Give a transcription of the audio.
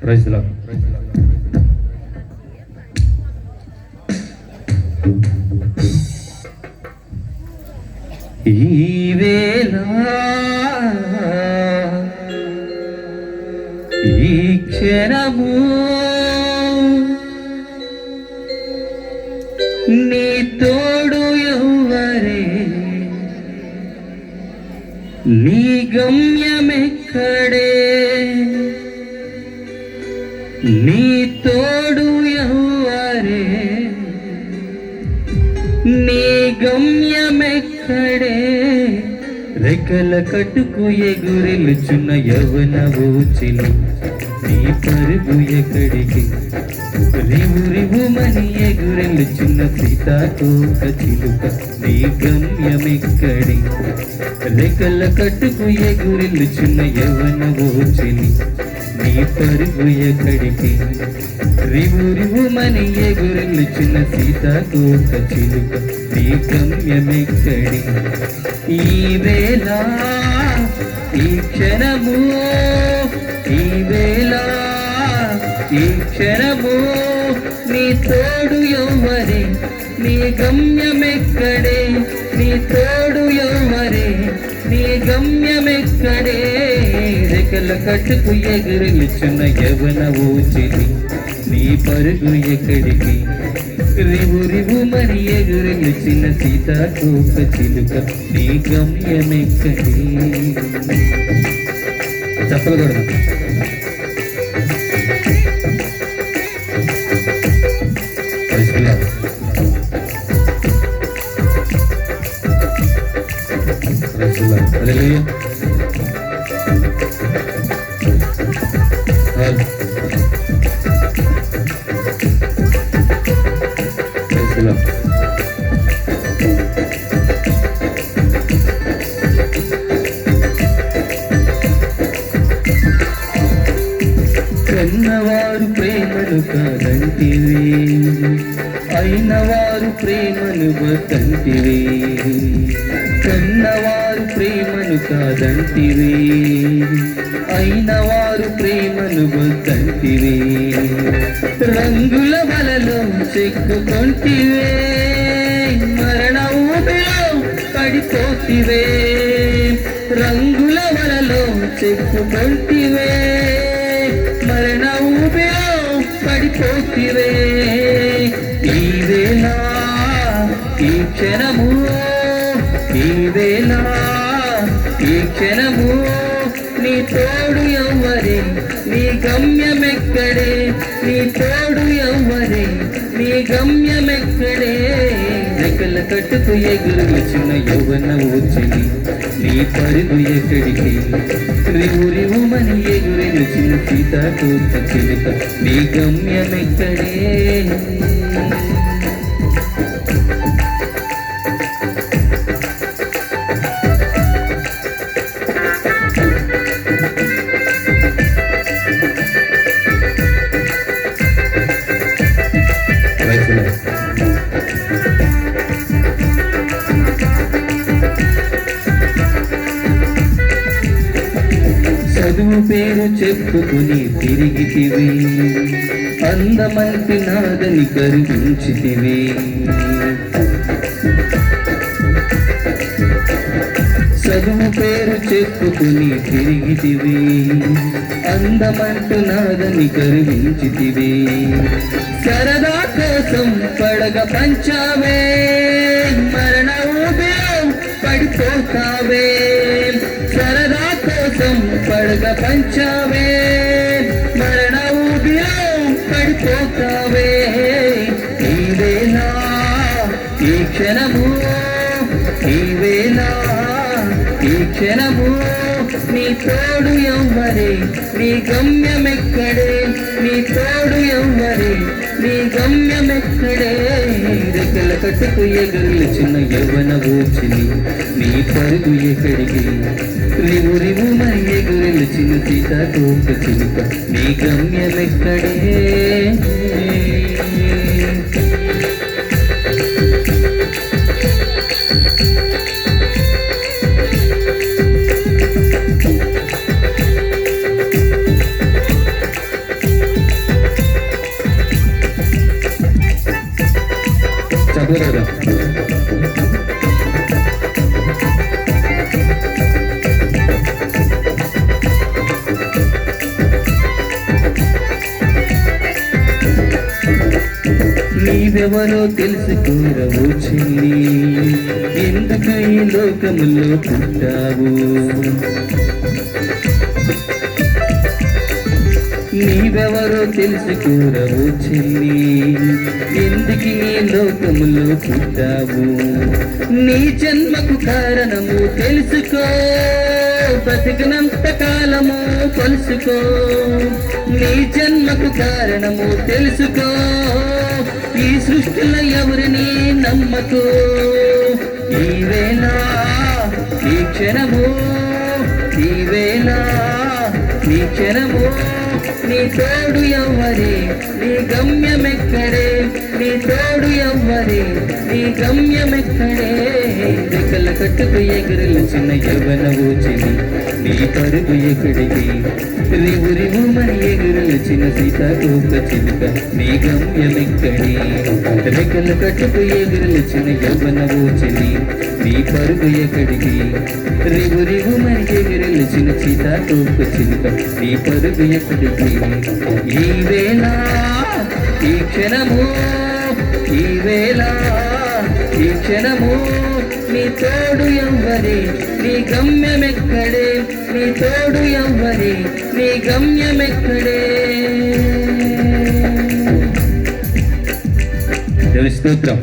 ప్రైజ్లా ఈ ఈ క్షణము నీ తోడు ఎవ్వరే నీ గమ్యమెక్కడే? నీ తోడు ఎవరే? నీ గమ్యమెక్కడే? రెక్కల కట్టుకు ఎగురెలుచున్న యవన ఊచిలు నీ పరుగు ఎక్కడికి? రివు రివుమని ఎగురెలుచున్న సీతాకోక చిలుక నీ గమ్యమెక్కడి రెక్కల కట్టుకు ఎగురెలుచున్న యవన ఓచిని నీ పరుగు ఎక్కడికి రివు రివుమని ఎగురెలుచున్న సీతాకోక చిలుక నీ గమ్యమెక్కడి ఈ వేళ ఈ క్షణము ఈ వేళ ఈ క్షణము నీ తోడు ఎవరే నీ గమ్యమెక్కడే నీ తోడు ఎవరే నీ గమ్యమెక్కడే. రెక్కల కట్టుకు ఎగురులుచున్న యవన ఊచిది నీ పరుగు ఎక్కడికి? రివు రివు మరి ఎగురులుచిన సీతాకోక చిలుక నీ గమ్యమెక్కడే. చెప్పలు కూడా Hallelujah. Praise the Lord. కన్నవారు ప్రేమను కాదంటివి అయిన వారు ప్రేమను బతంటివి కన్నవారు ప్రేమను కాదంటివే. అయిన వారు ప్రేమను బతంటివి రంగుల వలలో చెక్కుకొంటివే. మరణ ఊపిలో పడిపోతివే. రంగుల వలలో చెక్కుకొంటివే. మరణ ఊపిలో పడిపోతివే. ఈ ఈ క్షణము నీవేనా ఈ క్షణము నీ తోడు ఎవ్వరే నీ గమ్యమెక్కడే నీ తోడు ఎవ్వరే నీ గమ్యమెక్కడే. రెక్కల కట్టుకు ఎగురుచున్న యవ్వన వచ్చింది నీ పరుగు ఎక్కడికి? రివు రివుమని ఎగురెలుచిన సీతాకోక చిలుక నీ గమ్యమెక్కడే. పేరు చెప్పుకుని తిరిగితివి. అందమంటి నాదని కరిగించితివి చదువు పేరు చెప్పుకుని తిరిగితివి. అందమంటు నాదని కరిగించితివి సరదా కోసం పడగ పంచావే. మరణ ఊపిలో పడిపోతావే. పడగ పంచావే మరణ ఊపిలో పడిపోతావే. ఈ ఈ క్షణము ఈ ఈ క్షణము నీ తోడు ఎవ్వరే నీ గమ్యమెక్కడే నీ తోడు ఎవ్వరే నీ గమ్యమెక్కడే. రెక్కల కట్టుకు ఎగురులు చిన్న యవ్వన ఊచిని నీ పరుగు ఎక్కడికి? రివు రివు మరి ఎగురులు చిన్న చిలుక నీ గమ్యమెక్కడే. నీవెవరో తెలుసుకోరవు చెల్లి ఎందుకు లోకములో పుట్టావు. నీవెవరో తెలుసుకోరవు చెల్లి ఎందుకు ఈ లోకములో పుట్టావు? నీ జన్మకు కారణము తెలుసుకో. బతికినంత కాలము కొలుసుకో. నీ జన్మకు కారణము తెలుసుకో. ఈ సృష్టిలో ఎవరిని నమ్మకో ఈ వేళ ఈ క్షణము ఈ ఈ క్షణము. నీ తోడు ఎవ్వరే నీ గమ్యమెక్కడే. నీ తోడు ఎవ్వరే నీ గమ్యమెక్కడే. రెక్కల కట్టుకు ఎగురులు చిన్న యవన ఊచిని నీ పరుగు ఎక్కడికి? రివు రివు మన ఎగురులు చిన్న సీతాకోక చిలుక నీ గమ్యమెక్కడి? రెక్కల కట్టుకు ఎగురులు చిన్న యవన ఊచిని నీ పరుగు ఎక్కడికి? రివు రివు మన ఎగురు చిన్న సీతాకోక చిలుక నీ పరుగు ఎక్కడికి ఈ వేళ ఈ క్షణము ఈ వేళ ఈ క్షణము నీ తోడు ఎవ్వరి నీ గమ్యమెక్కడే నీ తోడు ఎవ్వరి నీ గమ్యమెక్కడే. దేవుని స్తోత్రం.